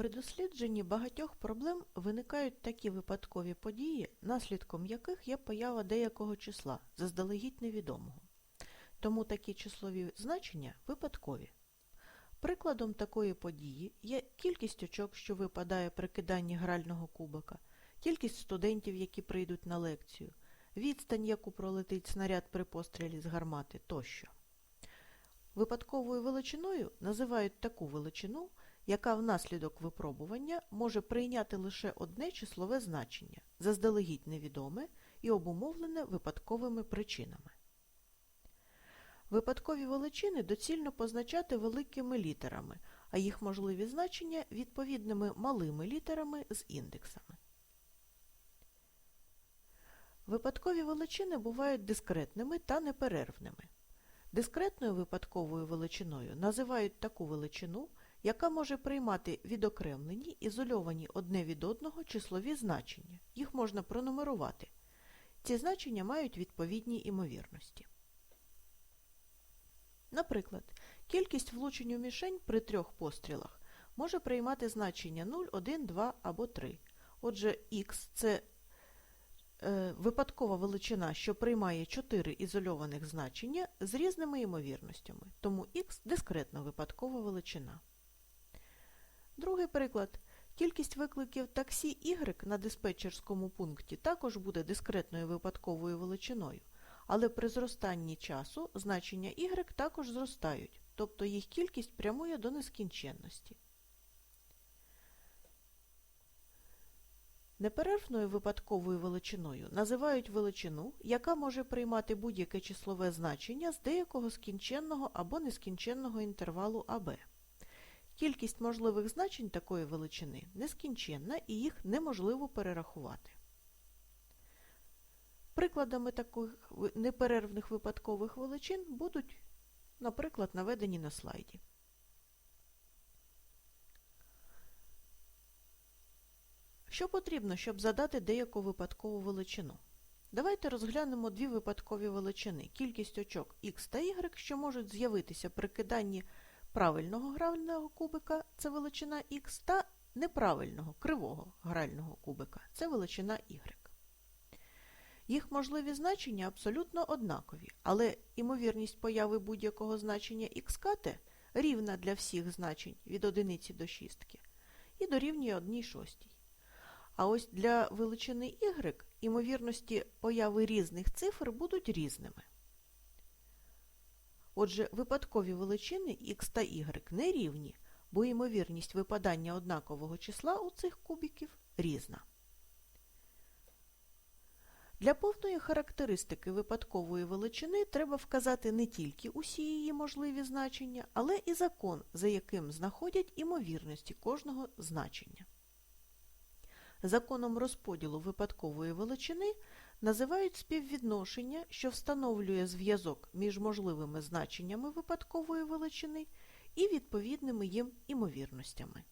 При дослідженні багатьох проблем виникають такі випадкові події, наслідком яких є поява деякого числа, заздалегідь невідомого. Тому такі числові значення випадкові. Прикладом такої події є кількість очок, що випадає при киданні грального кубика, кількість студентів, які прийдуть на лекцію, відстань, яку пролетить снаряд при пострілі з гармати тощо. Випадковою величиною називають таку величину, яка внаслідок випробування може прийняти лише одне числове значення, заздалегідь невідоме і обумовлене випадковими причинами. Випадкові величини доцільно позначати великими літерами, а їх можливі значення відповідними малими літерами з індексами. Випадкові величини бувають дискретними та неперервними. Дискретною випадковою величиною називають таку величину, яка може приймати відокремлені, ізольовані одне від одного числові значення. Їх можна пронумерувати. Ці значення мають відповідні імовірності. Наприклад, кількість влучень у мішень при трьох пострілах може приймати значення 0, 1, 2 або 3. Отже, х – це е, випадкова величина, що приймає 4 ізольованих значення з різними ймовірностями, тому х – дискретна випадкова величина. Другий приклад. Кількість викликів таксі Y на диспетчерському пункті також буде дискретною випадковою величиною, але при зростанні часу значення Y також зростають, тобто їх кількість прямує до нескінченності. Неперервною випадковою величиною називають величину, яка може приймати будь-яке числове значення з деякого скінченного або нескінченного інтервалу АБ. Кількість можливих значень такої величини нескінченна і їх неможливо перерахувати. Прикладами таких неперервних випадкових величин будуть, наприклад, наведені на слайді. Що потрібно, щоб задати деяку випадкову величину? Давайте розглянемо дві випадкові величини – кількість очок x та y, що можуть з'явитися при киданні правильного грального кубика – це величина х, та неправильного кривого грального кубика – це величина y. Їх можливі значення абсолютно однакові, але імовірність появи будь-якого значення xkt рівна для всіх значень від 1 до 6 і дорівнює 1 шостій. А ось для величини y імовірності появи різних цифр будуть різними. Отже, випадкові величини x та y не рівні, бо ймовірність випадання однакового числа у цих кубиків різна. Для повної характеристики випадкової величини треба вказати не тільки усі її можливі значення, але і закон, за яким знаходять імовірності кожного значення. Законом розподілу випадкової величини називають співвідношення, що встановлює зв'язок між можливими значеннями випадкової величини і відповідними їм імовірностями.